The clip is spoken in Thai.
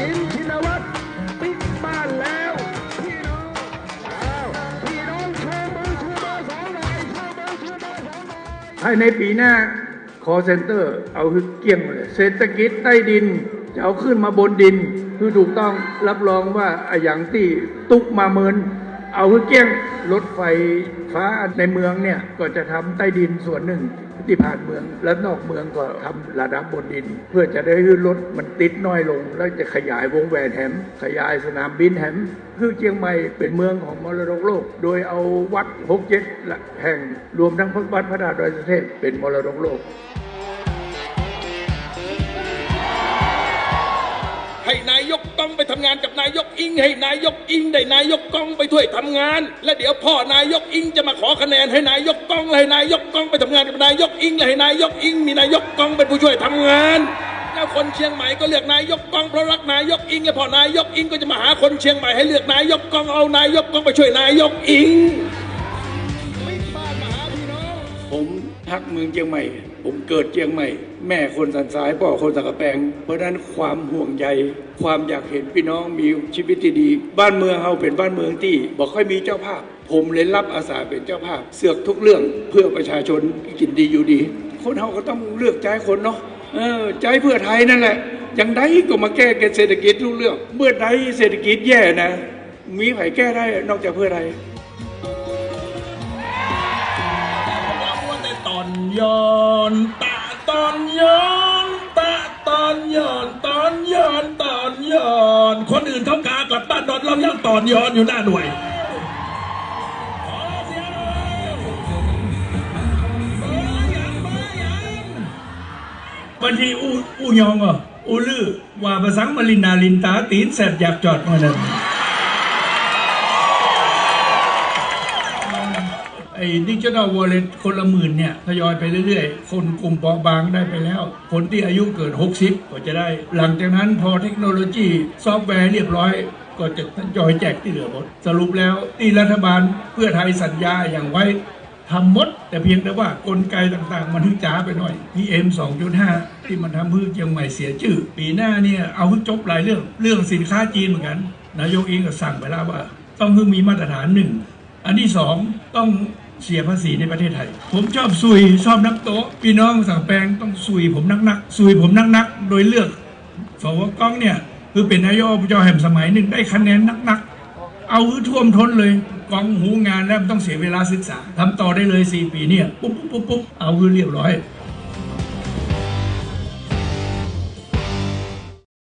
สินชินวัตรปิดบ้านแล้ว พี่น้องพี่น้องชูมือชูเบอสองหน่อยชูมือชูเบอสองหน่อยภายในปีหน้าคอเซ็นเตอร์เอาคือเกี่ยงเลยเศรษฐกิจใต้ดินจะเอาขึ้นมาบนดิน คือถูกต้องรับรองว่าอะอย่างที่ตุกมาเมิน เอาคือเกี้ยงรถไฟฟ้าในเมืองเนี่ยก็จะทำใต้ดินส่วนหนึ่งที่ผ่านเมืองและนอกเมืองก็ทำระดับบนดิน เพื่อจะได้ให้รถมันติดน้อยลง แล้วจะขยายวงแหวนแหม ขยายสนามบินแหมคือเชียงใหม่เป็นเมืองของมรดกโลก โดยเอาวัดหกเจ็ดแห่งรวมทั้งพระวัดพระธาตุดอยสุเทพเป็นมรดกโลก ให้นายกต้องไปทำงานกับนายกอิง ให้นายกอิงได้นายกกองไปช่วยทำงาน และเดี๋ยวพ่อนายกอิงจะมาขอคะแนนให้นายกกองและให้นายกกองไปทำงานกับนายกอิงและให้นายกอิง มีนายกกองเป็นผู้ช่วยทำงานแล้วคนเชียงใหม่ก็เลือกนายกกองเพราะรักนายกอิงและพอนายกอิงก็จะมาหาคนเชียงใหม่ให้เลือกนายกกองเอานายกกองไปช่วยนายกอิง ผมทักเมืองเชียงใหม่ ผมเกิดเชียงใหม่ แม่คนสันทรายพ่อคนสังกะแปง เพราะนั้นความห่วงใย ความอยากเห็นพี่น้องมีชีวิตที่ดี บ้านเมืองเราเป็นบ้านเมืองที่บอกค่อยมีเจ้าภาพ ผมเลยรับอาสาเป็นเจ้าภาพ เสือกทุกเรื่องเพื่อประชาชนกินดีอยู่ดี คนเราก็ต้องเลือกใจคนเนาะเออใจเพื่อไทยนั่นแหละอย่างใดก็มาแก้เศรษฐกิจทุกเรื่องเมื่อใดเศรษฐกิจแย่นะ มีใครแก้ได้นอกจากเพื่อไทย อนย้อนตาตอนย้อนตาตอนย้อนตอนย้อนตอนย้อน คนอื่นเขากากลับบ้านนอนเรายังตอนย้อนอยู่หน้าหน่วยขอเสียงหน่อยเบอร์ยังเบอร์ยังวันที่อูอูยองอะอูลือว่าภาษามาลินาลินตาตีนแสบอยากจอดมาเลย อ้ดิจิทัลวอลเล็ตคนละหมื่นเนี่ยทยอยไปเรื่อยๆ คนกลุ่มเปราะบางได้ไปแล้ว คนที่อายุเกิน60 ก็จะได้ หลังจากนั้นพอเทคโนโลยีซอฟต์แวร์เรียบร้อยก็จะทยอยแจกที่เหลือหมด สรุปแล้วที่รัฐบาลเพื่อไทยสัญญาอย่างไว้ทำหมด แต่เพียงแต่ว่ากลไกต่างๆ มันถึงจ้าไปหน่อย PM 2.5 ที่มันทำให้เชียงใหม่เสียชื่อ ปีหน้าเนี่ยเอาให้จบหลายเรื่องเรื่องสินค้าจีนเหมือนกันนายกเองก็สั่งไปแล้วว่า ต้องคือมีมาตรฐานหนึ่งอันที่สองต้อง เสียภาษีในประเทศไทย ผมชอบซุยชอบนักโต๊ะพี่น้องสังแปงต้องซุยผมนักนักซุยผมนักนักโดยเลือกสวก้องเนี่ยคือเป็นนายกอบจแห่งสมัยหนึ่งได้คะแนนนักนักเอาท่วมท้นเลยกองหูงานแล้วมันต้องเสียเวลาศึกษาทำต่อได้เลยสี่ปีเนี่ยปุ๊บปุ๊บปุ๊บปุ๊บเอาเรียบร้อย